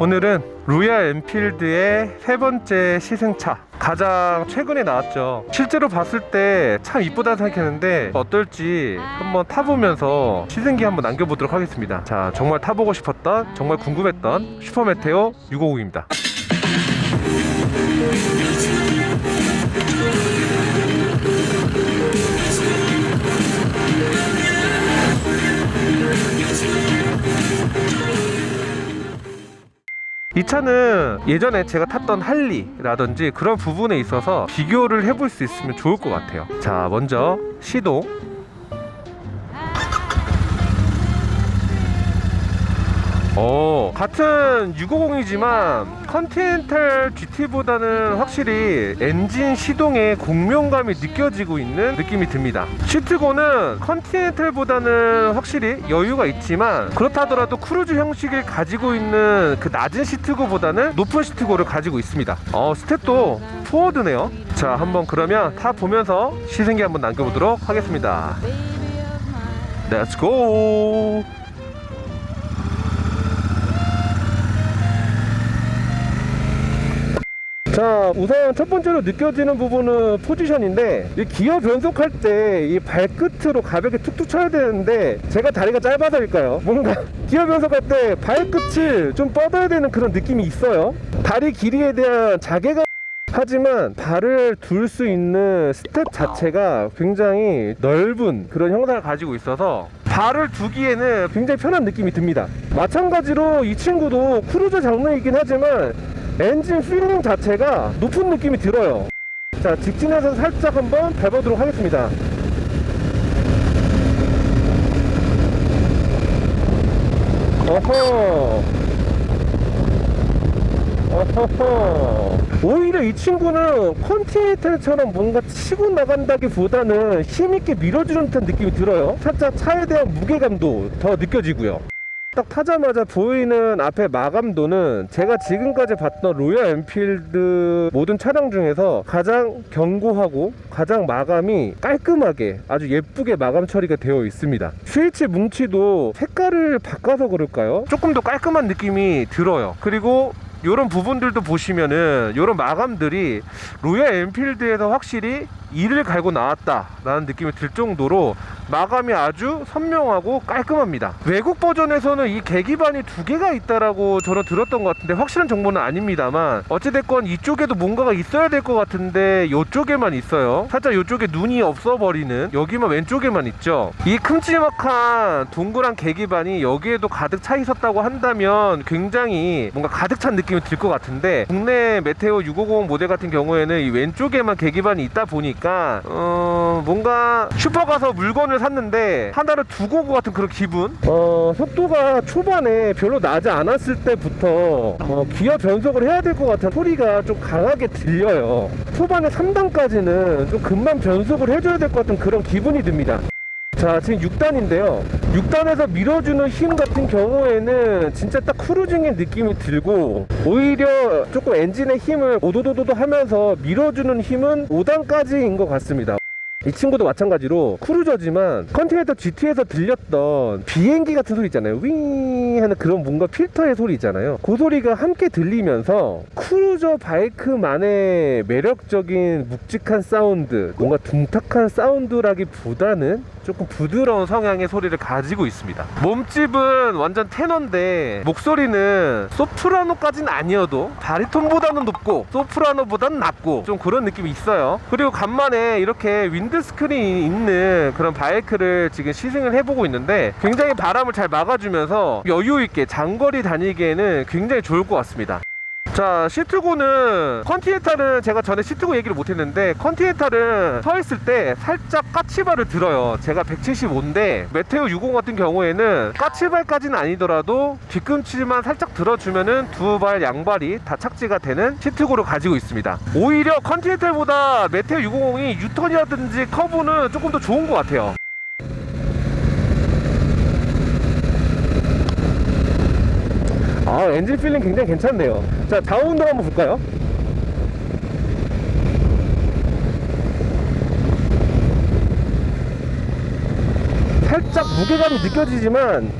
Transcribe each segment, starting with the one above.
오늘은 로얄 엔필드의 세 번째 시승차 가장 최근에 나왔죠. 실제로 봤을 때 참 이쁘다 생각했는데 어떨지 한번 타보면서 시승기 한번 남겨보도록 하겠습니다. 자 정말 타보고 싶었던 정말 궁금했던 슈퍼메테오 650입니다 이 차는 예전에 제가 탔던 할리라든지 그런 부분에 있어서 비교를 해볼 수 있으면 좋을 것 같아요. 자, 먼저 시동. 어, 같은 650이지만 컨티넨탈 GT보다는 확실히 엔진 시동의 공명감이 느껴지고 있는 느낌이 듭니다. 시트고는 컨티넨탈보다는 확실히 여유가 있지만 그렇다더라도 크루즈 형식을 가지고 있는 그 낮은 시트고보다는 높은 시트고를 가지고 있습니다. 어, 스탯도 포워드네요. 자, 한번 그러면 타 보면서 시승기 한번 남겨보도록 하겠습니다. Let's! 자 우선 첫 번째로 느껴지는 부분은 포지션인데 이 기어 변속할 때 이 발끝으로 가볍게 툭툭 쳐야 되는데 제가 다리가 짧아서일까요 뭔가 기어 변속할 때 발끝을 좀 뻗어야 되는 그런 느낌이 있어요 다리 길이에 대한 자괴감 하지만 발을 둘 수 있는 스텝 자체가 굉장히 넓은 그런 형상을 가지고 있어서 발을 두기에는 굉장히 편한 느낌이 듭니다. 마찬가지로 이 친구도 크루저 장르이긴 하지만 엔진 필링 자체가 높은 느낌이 들어요. 자, 직진해서 살짝 한번 밟아보도록 하겠습니다. 어허. 어허허. 오히려 이 친구는 컨티넨탈처럼 뭔가 치고 나간다기보다는 힘있게 밀어주는 듯한 느낌이 들어요. 살짝 차에 대한 무게감도 더 느껴지고요. 딱 타자마자 보이는 앞에 마감도는 제가 지금까지 봤던 로얄 엔필드 모든 차량 중에서 가장 견고하고 가장 마감이 깔끔하게 아주 예쁘게 마감 처리가 되어 있습니다. 스위치 뭉치도 색깔을 바꿔서 그럴까요? 조금 더 깔끔한 느낌이 들어요. 그리고 이런 부분들도 보시면은 이런 마감들이 로얄 엔필드에서 확실히 이를 갈고 나왔다라는 느낌이 들 정도로 마감이 아주 선명하고 깔끔합니다. 외국 버전에서는 이 계기반이 두 개가 있다라고 저는 들었던 것 같은데 확실한 정보는 아닙니다만 어찌됐건 이쪽에도 뭔가가 있어야 될 것 같은데 이쪽에만 있어요. 살짝 이쪽에 눈이 없어 버리는 여기만 왼쪽에만 있죠. 이 큼지막한 동그란 계기반이 여기에도 가득 차 있었다고 한다면 굉장히 뭔가 가득 찬 느낌이 들 것 같은데 국내 메테오 650 모델 같은 경우에는 이 왼쪽에만 계기반이 있다 보니까 어 뭔가 슈퍼 가서 물건을 샀는데 하나를 두고 온 것 같은 그런 기분? 어 속도가 초반에 별로 나지 않았을 때부터 어, 기어 변속을 해야 될 것 같은 소리가 좀 강하게 들려요. 초반에 3단까지는 좀 금방 변속을 해줘야 될 것 같은 그런 기분이 듭니다. 자 지금 6단인데요. 6단에서 밀어주는 힘 같은 경우에는 진짜 딱 크루징의 느낌이 들고 오히려 조금 엔진의 힘을 오도도도도 하면서 밀어주는 힘은 5단까지인 것 같습니다 이 친구도 마찬가지로 크루저지만 컨티넨탈 GT에서 들렸던 비행기 같은 소리 있잖아요. 윙 하는 그런 뭔가 필터의 소리 있잖아요. 그 소리가 함께 들리면서 크루저 바이크만의 매력적인 묵직한 사운드 뭔가 둥탁한 사운드라기보다는 조금 부드러운 성향의 소리를 가지고 있습니다. 몸집은 완전 테너인데 목소리는 소프라노까지는 아니어도 바리톤보다는 높고 소프라노보다는 낮고 좀 그런 느낌이 있어요. 그리고 간만에 이렇게 윈드 스크린이 있는 그런 바이크를 지금 시승을 해보고 있는데 굉장히 바람을 잘 막아주면서 여유 있게 장거리 다니기에는 굉장히 좋을 것 같습니다 자 시트고는 컨티넨탈은 제가 전에 시트고 얘기를 못했는데 컨티넨탈은 서 있을 때 살짝 까치발을 들어요. 제가 175인데 메테오 60 같은 경우에는 까치발까지는 아니더라도 뒤꿈치만 살짝 들어주면은 두 발 양발이 다 착지가 되는 시트고를 가지고 있습니다. 오히려 컨티넨탈보다 메테오 650이 유턴이라든지 커브는 조금 더 좋은 것 같아요 아 엔진 필링 굉장히 괜찮네요 자 다운도 한번 볼까요? 살짝 무게감이 느껴지지만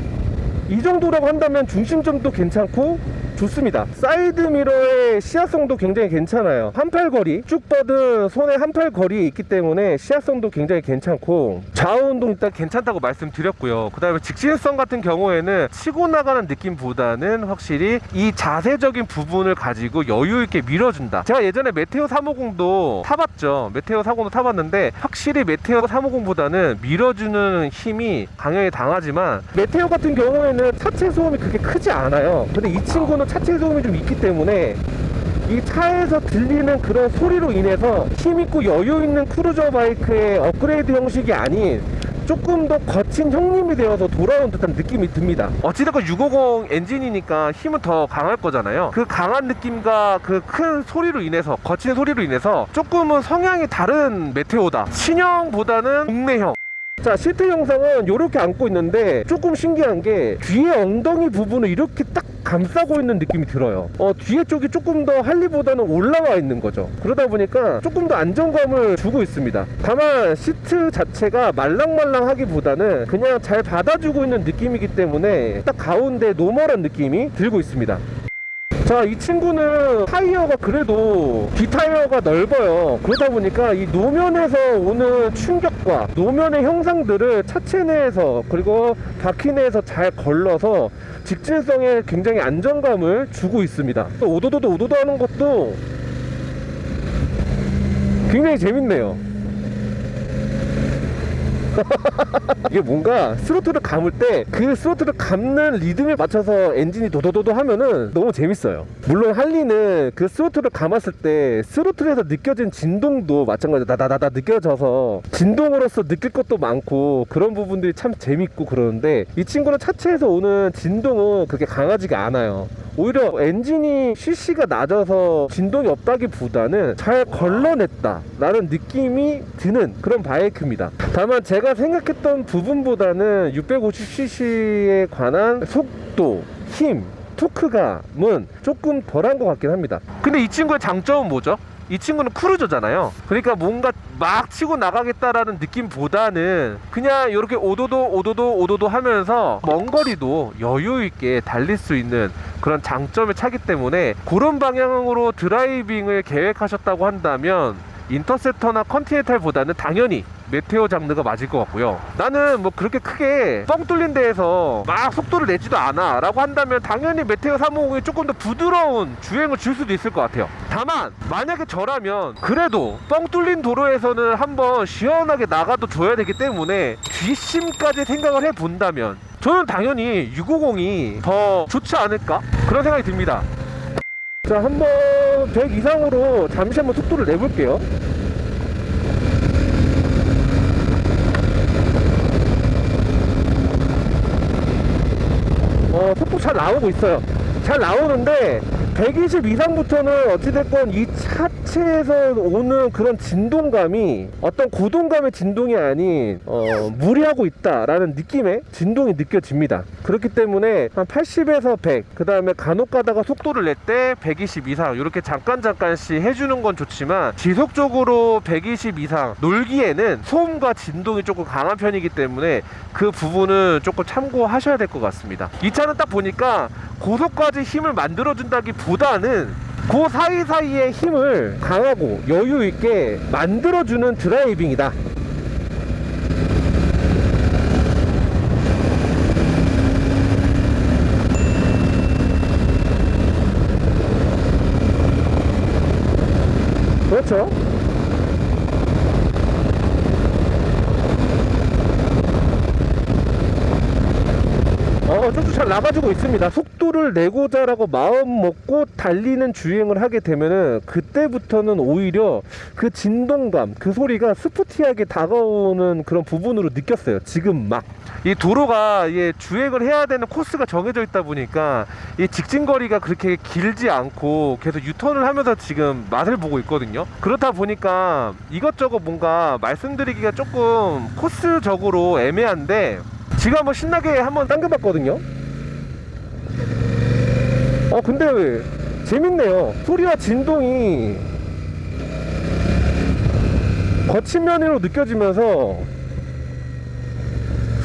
이 정도라고 한다면 중심점도 괜찮고 좋습니다. 사이드 미러의 시야성도 굉장히 괜찮아요. 한팔 거리 쭉 뻗은 손에 한팔 거리에 있기 때문에 시야성도 굉장히 괜찮고 좌우 운동 일단 괜찮다고 말씀드렸고요. 그 다음에 직진성 같은 경우에는 치고 나가는 느낌보다는 확실히 이 자세적인 부분을 가지고 여유 있게 밀어준다. 제가 예전에 메테오 350도 타봤죠. 메테오 350도 타봤는데 확실히 메테오 350보다는 밀어주는 힘이 강하게 당하지만 메테오 같은 경우에는 차체 소음이 그렇게 크지 않아요. 근데 이 친구는 차체 소음이 좀 있기 때문에 이 차에서 들리는 그런 소리로 인해서 힘있고 여유 있는 크루저 바이크의 업그레이드 형식이 아닌 조금 더 거친 형님이 되어서 돌아온 듯한 느낌이 듭니다. 어찌됐건 650 엔진이니까 힘은 더 강할 거잖아요. 그 강한 느낌과 그 큰 소리로 인해서 거친 소리로 인해서 조금은 성향이 다른 메테오다. 신형보다는 국내형. 자 시트 영상은 이렇게 안고 있는데 조금 신기한 게 뒤에 엉덩이 부분을 이렇게 딱 감싸고 있는 느낌이 들어요. 어 뒤에 쪽이 조금 더 할리보다는 올라와 있는 거죠. 그러다 보니까 조금 더 안정감을 주고 있습니다. 다만 시트 자체가 말랑말랑하기보다는 그냥 잘 받아주고 있는 느낌이기 때문에 딱 가운데 노멀한 느낌이 들고 있습니다 자, 이 친구는 타이어가 그래도 뒷타이어가 넓어요. 그러다 보니까 이 노면에서 오는 충격과 노면의 형상들을 차체 내에서 그리고 바퀴 내에서 잘 걸러서 직진성에 굉장히 안정감을 주고 있습니다. 또 오도도도 오도도 하는 것도 굉장히 재밌네요. 이게 뭔가 스로틀을 감을 때 그 스로틀을 감는 리듬에 맞춰서 엔진이 도도도도 하면은 너무 재밌어요. 물론 할리는 그 스로틀을 감았을 때 스로틀에서 느껴진 진동도 마찬가지로 다다다다 느껴져서 진동으로서 느낄 것도 많고 그런 부분들이 참 재밌고 그러는데 이 친구는 차체에서 오는 진동은 그렇게 강하지가 않아요. 오히려 엔진이 CC가 낮아서 진동이 없다기보다는 잘 걸러냈다라는 느낌이 드는 그런 바이크입니다. 다만 제가 생각했던 부분보다는 650cc에 관한 속도, 힘, 토크감은 조금 덜한 것 같긴 합니다. 근데 이 친구의 장점은 뭐죠? 이 친구는 크루저잖아요. 그러니까 뭔가 막 치고 나가겠다라는 느낌보다는 그냥 이렇게 오도도 오도도 오도도 하면서 먼 거리도 여유 있게 달릴 수 있는 그런 장점의 차기 때문에 그런 방향으로 드라이빙을 계획하셨다고 한다면 인터셉터나 컨티넨탈보다는 당연히 메테오 장르가 맞을 것 같고요. 나는 뭐 그렇게 크게 뻥 뚫린 데에서 막 속도를 내지도 않아 라고 한다면 당연히 메테오 350이 조금 더 부드러운 주행을 줄 수도 있을 것 같아요. 다만 만약에 저라면 그래도 뻥 뚫린 도로에서는 한번 시원하게 나가도 줘야 되기 때문에 뒷심까지 생각을 해본다면 저는 당연히 650이 더 좋지 않을까 그런 생각이 듭니다. 자 한번 100 이상으로 잠시 한번 속도를 내볼게요 어 속도 잘 나오고 있어요. 잘 나오는데 120 이상부터는 어찌됐건 이 차체에서 오는 그런 진동감이 어떤 고동감의 진동이 아닌 어, 무리하고 있다라는 느낌의 진동이 느껴집니다. 그렇기 때문에 한 80에서 100, 그 다음에 간혹 가다가 속도를 낼 때 120 이상 이렇게 잠깐 잠깐씩 해주는 건 좋지만 지속적으로 120 이상 놀기에는 소음과 진동이 조금 강한 편이기 때문에 그 부분은 조금 참고하셔야 될 것 같습니다. 이 차는 딱 보니까 고속까지 힘을 만들어준다기 보다는 그 사이사이의 힘을 강하고 여유 있게 만들어주는 드라이빙이다. 그렇죠. 어, 쭉쭉 잘 나가지고 있습니다. 속도를 내고자라고 마음 먹고 달리는 주행을 하게 되면은 그때부터는 오히려 그 진동감, 그 소리가 스포티하게 다가오는 그런 부분으로 느꼈어요. 지금 막. 이 도로가 예, 주행을 해야 되는 코스가 정해져 있다 보니까 이 직진 거리가 그렇게 길지 않고 계속 유턴을 하면서 지금 맛을 보고 있거든요. 그렇다 보니까 이것저것 뭔가 말씀드리기가 조금 코스적으로 애매한데 지금 한번 신나게 한번 당겨봤거든요. 어 근데 왜 재밌네요. 소리와 진동이 거친 면으로 느껴지면서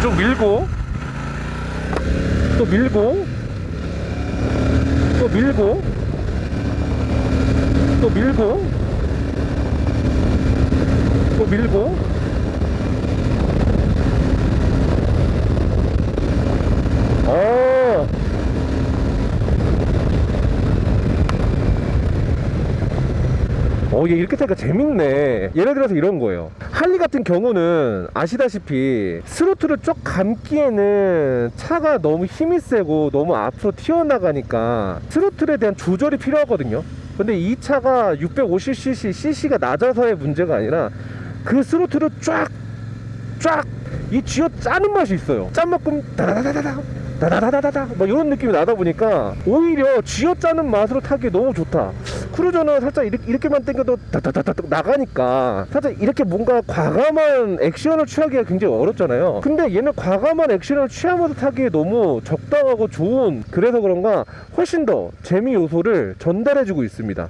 좀 밀고 또 밀고 또 밀고 또 밀고 또 밀고. 어 어, 얘 이렇게 타니까 재밌네. 예를 들어서 이런 거예요. 할리 같은 경우는 아시다시피 스로틀을 쭉 감기에는 차가 너무 힘이 세고 너무 앞으로 튀어나가니까 스로틀에 대한 조절이 필요하거든요. 근데 이 차가 650cc, cc가 낮아서의 문제가 아니라 그 스로틀을 쫙, 쫙, 이 쥐어 짜는 맛이 있어요. 짠 만큼 다다다다다. 다다다다다다 막 이런 느낌이 나다 보니까 오히려 쥐어 짜는 맛으로 타기 너무 좋다. 크루저는 살짝 이렇게, 이렇게만 당겨도 다다다다 나가니까 살짝 이렇게 뭔가 과감한 액션을 취하기가 굉장히 어렵잖아요. 근데 얘는 과감한 액션을 취하면서 타기에 너무 적당하고 좋은 그래서 그런가 훨씬 더 재미 요소를 전달해주고 있습니다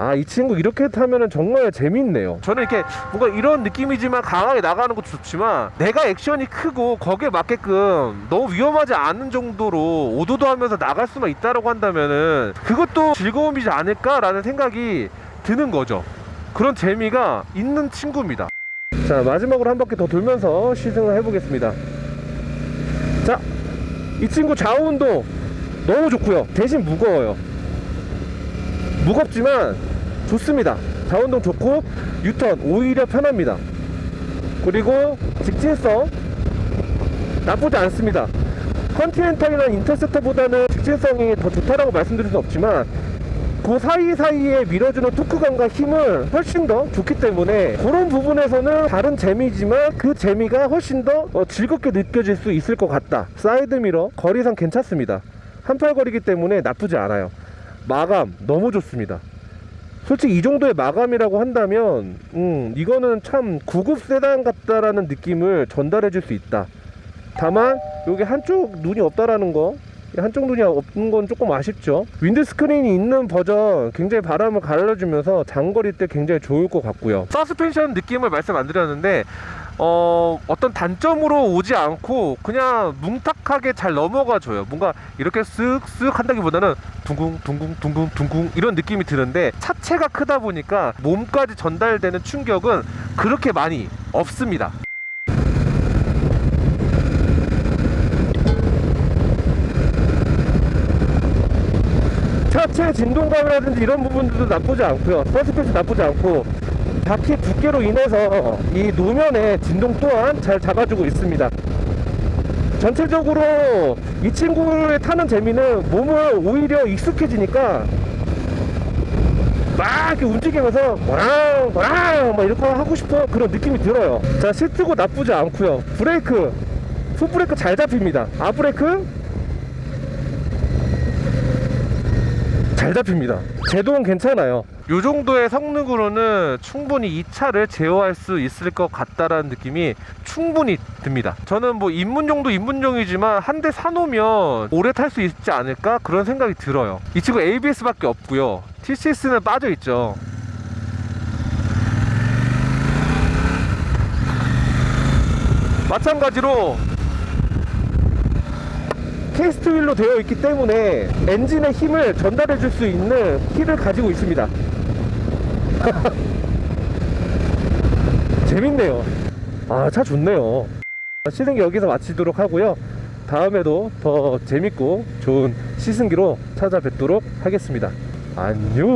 아, 이 친구 이렇게 타면은 정말 재밌네요. 저는 이렇게 뭔가 이런 느낌이지만 강하게 나가는 것도 좋지만 내가 액션이 크고 거기에 맞게끔 너무 위험하지 않은 정도로 오도도 하면서 나갈 수만 있다라고 한다면은 그것도 즐거움이지 않을까라는 생각이 드는 거죠. 그런 재미가 있는 친구입니다. 자, 마지막으로 한 바퀴 더 돌면서 시승을 해보겠습니다. 자, 이 친구 좌우운동 너무 좋고요. 대신 무거워요. 무겁지만 좋습니다. 자운동 좋고 유턴 오히려 편합니다. 그리고 직진성 나쁘지 않습니다. 컨티넨탈이나 인터셉터보다는 직진성이 더 좋다라고 말씀드릴 수 없지만 그 사이사이에 밀어주는 토크감과 힘은 훨씬 더 좋기 때문에 그런 부분에서는 다른 재미지만 그 재미가 훨씬 더 어, 즐겁게 느껴질 수 있을 것 같다. 사이드미러 거리상 괜찮습니다. 한팔거리기 때문에 나쁘지 않아요. 마감 너무 좋습니다. 솔직히 이 정도의 마감이라고 한다면 음 이거는 참 구급 세단 같다라는 느낌을 전달해 줄 수 있다. 다만 여기 한쪽 눈이 없다라는 거 한쪽 눈이 없는 건 조금 아쉽죠. 윈드 스크린이 있는 버전 굉장히 바람을 가려주면서 장거리 때 굉장히 좋을 것 같고요. 서스펜션 느낌을 말씀 안 드렸는데 어, 어떤 단점으로 오지 않고 그냥 뭉탁하게 잘 넘어가 줘요. 뭔가 이렇게 쓱쓱 한다기보다는 둥궁 둥궁 둥궁 둥궁 이런 느낌이 드는데 차체가 크다 보니까 몸까지 전달되는 충격은 그렇게 많이 없습니다. 차체 진동감이라든지 이런 부분들도 나쁘지 않고요. 서스펜션 나쁘지 않고 바퀴 두께로 인해서 이 노면의 진동 또한 잘 잡아주고 있습니다. 전체적으로 이 친구를 타는 재미는 몸을 오히려 익숙해지니까 막 이렇게 움직이면서 뭐랑 뭐랑 막 이렇게 하고 싶어 그런 느낌이 들어요. 자 시트고 나쁘지 않고요. 브레이크 풋브레이크 잘 잡힙니다. 앞브레이크 잘 잡힙니다. 제동은 괜찮아요. 이 정도의 성능으로는 충분히 이 차를 제어할 수 있을 것 같다라는 느낌이 충분히 듭니다. 저는 뭐 입문용도 입문용이지만 한 대 사놓으면 오래 탈 수 있지 않을까 그런 생각이 들어요. 이 친구 ABS밖에 없고요. TCS는 빠져 있죠. 마찬가지로 캐스트 휠로 되어 있기 때문에 엔진의 힘을 전달해 줄 수 있는 휠을 가지고 있습니다. 재밌네요. 아, 차 좋네요. 시승기 여기서 마치도록 하고요. 다음에도 더 재밌고 좋은 시승기로 찾아뵙도록 하겠습니다. 안녕.